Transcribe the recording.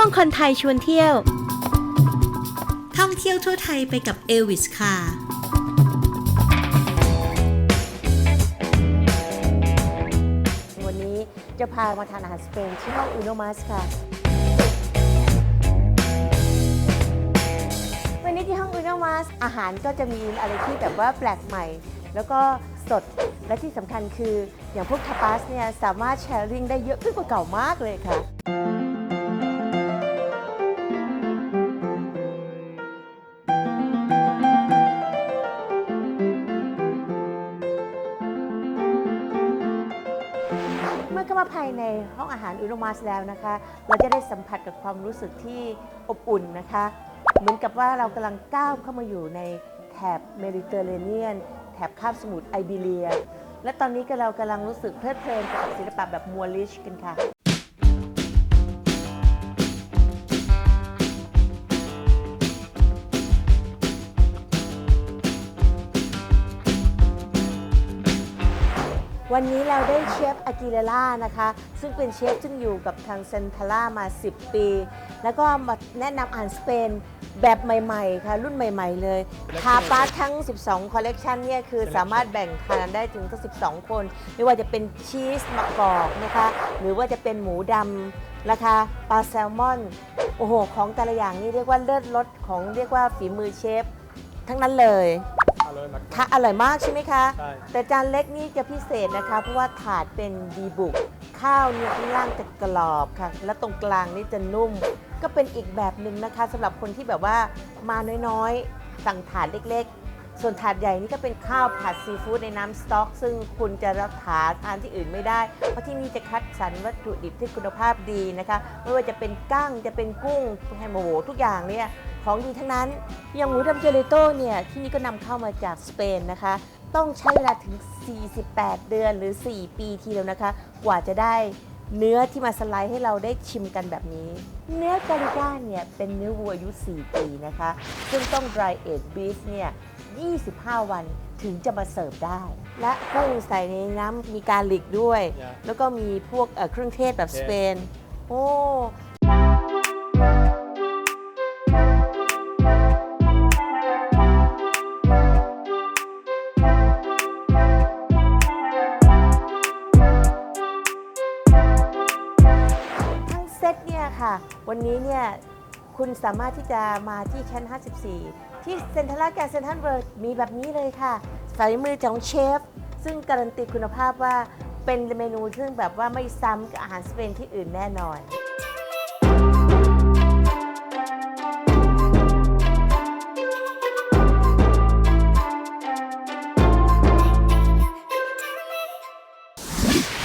ช่วงคนไทยชวนเที่ยว ท่องเที่ยวทั่วไทยไปกับเอลวิสค่ะ วันนี้จะพามาทานอาหารสเปนที่ห้องอุโนมัสค่ะ วันนี้ที่ห้องอุโนมัสอาหารก็จะมีอะไรที่แบบว่าแปลกใหม่ แล้วก็สดและที่สำคัญคืออย่างพวกทาปาสเนี่ยสามารถแชร์ลิงได้เยอะขึ้นกว่าเก่ามากเลยค่ะ เมื่อเข้ามาภายในห้องอาหารอุโนมาสแล้วนะคะ เราจะได้สัมผัสกับความรู้สึกที่อบอุ่นนะคะ เหมือนกับว่าเรากำลังก้าวเข้ามาอยู่ในแถบเมดิเตอร์เรเนียน แถบคาบสมุทรไอเบีเรีย และตอนนี้ก็เรากำลังรู้สึกเพลิดเพลินกับศิลปะแบบมัวลิชกันค่ะ วันนี้เราได้เชฟอากิเลล่านะคะ ซึ่งเป็นเชฟซึ่งอยู่กับทางเซนทาร่ามา 10 ปี แล้วก็มาแนะนำอาหารสเปนแบบใหม่ๆ ค่ะ รุ่นใหม่ๆ เลยทาปาทั้ง 12 คอลเลกชันเนี่ยคือสามารถแบ่งทานได้ถึงทั้ง12 คน ไม่ว่าจะเป็นชีสมะกอกนะคะ หรือว่าจะเป็นหมูดำนะคะปลาแซลมอน โอ้โห ของแต่ละอย่างนี่เรียกว่าเลิศรสของเรียกว่าฝีมือเชฟ ทั้งนั้นเลย อร่อยมากค่ะอร่อยมากใช่ไหมคะ ใช่ แต่จานเล็กนี่จะพิเศษนะคะ เพราะว่าถาดเป็นดีบุก ข้าวเนี่ยข้างล่างจะกรอบค่ะ แล้วตรงกลางนี่จะนุ่ม ก็เป็นอีกแบบหนึ่งนะคะสำหรับคนที่แบบว่ามาน้อยๆ สั่งถาดเล็กๆ ส่วนถาดใหญ่นี่ก็เป็นข้าวผัดซีฟู้ดในน้ำสต๊อก ซึ่งคุณจะรับหาทานที่อื่นไม่ได้ เพราะที่นี่จะคัดสรรวัตถุดิบที่คุณภาพดีนะคะ ไม่ว่าจะเป็นกั้งจะเป็นกุ้งแฮมโมโหทุกอย่างเนี่ย ของดีทั้งนั้น อย่างหมูดำเจเลโต้เนี่ยที่นี่ก็นำเข้ามาจากสเปนนะคะ ต้องใช้เวลาถึง 48 เดือนหรือ 4 ปีทีเดียวนะคะ กว่าจะได้เนื้อที่มาสไลด์ให้เราได้ชิมกันแบบนี้ เนื้อกาลิก้าเนี่ยเป็นเนื้อวัวอายุ 4 ปีนะคะ ซึ่งต้อง dry aged beef เนี่ย 25 วันถึงจะมาเสิร์ฟได้ และกุ้งใส่ในน้ำมีการลิกด้วย Yeah. แล้วก็มีพวกเอ่อเครื่องเทศแบบสเปน โอ้ ตเนี่ยค่ะ วันนี้เนี่ยคุณสามารถที่จะมาที่ชั้น 54 ที่เซ็นทรัลแกนเซ็นทรัลเวิร์ดมีแบบนี้เลยค่ะฝีมือของเชฟ ซึ่งการันตีคุณภาพว่าเป็นเมนูซึ่งแบบว่าไม่ซ้ำกับอาหารสเปนที่อื่นแน่นอน